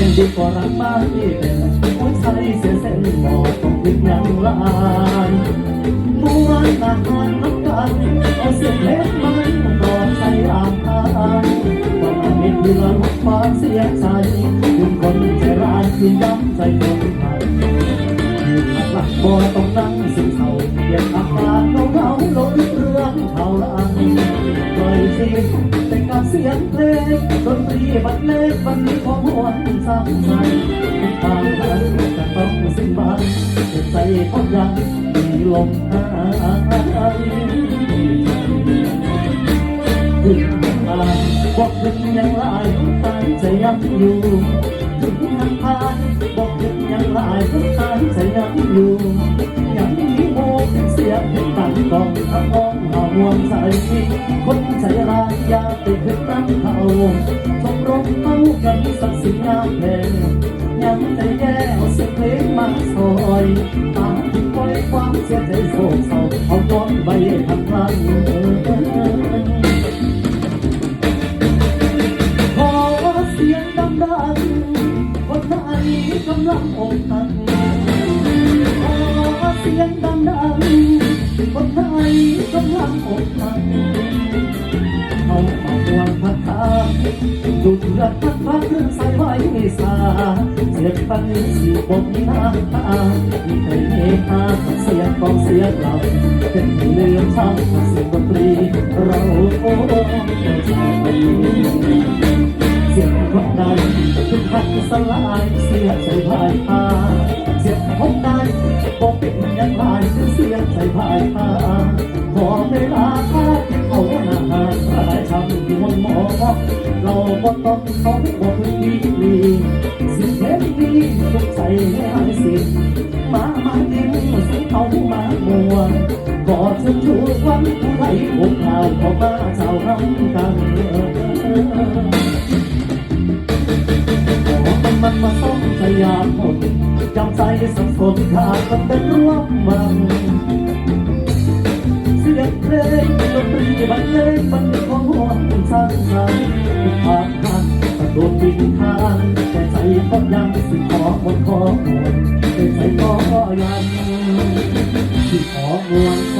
ยังดีกว่ารักมากที่เป็นหัวใจเสียเส้นหมอต้องพดึกนางลายมันตาหันน้ำตาเอาเสียเล็บมันกอดใจอาคาญวันนี้เดือนควาเสียงใจคุณคนใจร้ายคือย้ำใจคนไทยหลักบ่ต้องนั่งสิเท่าเกียดอากาศเราเราล้นเรื่องเขาละอันปล่อยสิ กับเสียงเพลงดนตรีบรรเลงวันนี้ของหวนซ้ำใจทางนั้นจะต้องสิ้นบ้านเจ็บใจก็ยังมีลมหายถึงทางบอกถึงยังลายตายใจยังอยู่ถึงทางผ่านบอกถึงยังลายตายใจยังอยู่ยังมี เสียงตั้งกองทำมองเอาห่วงใส่คนใจร้ายอยากไปถึงตั้งเขาชมรมเขากันสักสิ่งามเพลงยังใจแย่เอาเสียงเพลงมาซอยตาที่คอยความเสียใจโศกเศร้าเอาย้อนไปทางพลันขอเสียงดังๆคนไทยกำลังอกหัก เสียงดังๆคนไทยกำลังอกหักเอามาห่วงพักทางดุดรักพักพักเรื่องใส่ไว้สาเสียงปันสีบกมีน้ำตามีเคยเฮฮาเสียงกองเสียงเราเป็นเรื่องช่างเสียงดนตรีเราโอ้ใจเสียงคนใดทุกพักสลายเสียงใจพายพาเสียงคนใด บอกเป็นอย่างไรเสียใจพายพาขอเวลาข้าเขาหน้าหาพระชำที่วันหมอเราก็ต้องเขาบอกดีดีสิ่งเท็จดีทุกใจให้หายสิมามาดิ้นสิเขามามัวกอดฉันชูวันผู้ไหลอกข่าวขอมาเจ้าน้ำกัน มันมาส่งสยามหมดจำใจสับสนขาดมันเป็นร่วมมันเสียงเพลงดนตรีบรรเลงมันเป็นของห่วงสร้างสรรค์ผ่านผ่านกระโดดบินทานแต่ใจก็ยังสิขอหมดขอหมดแต่ใจก็ยังที่ขอมวลขอ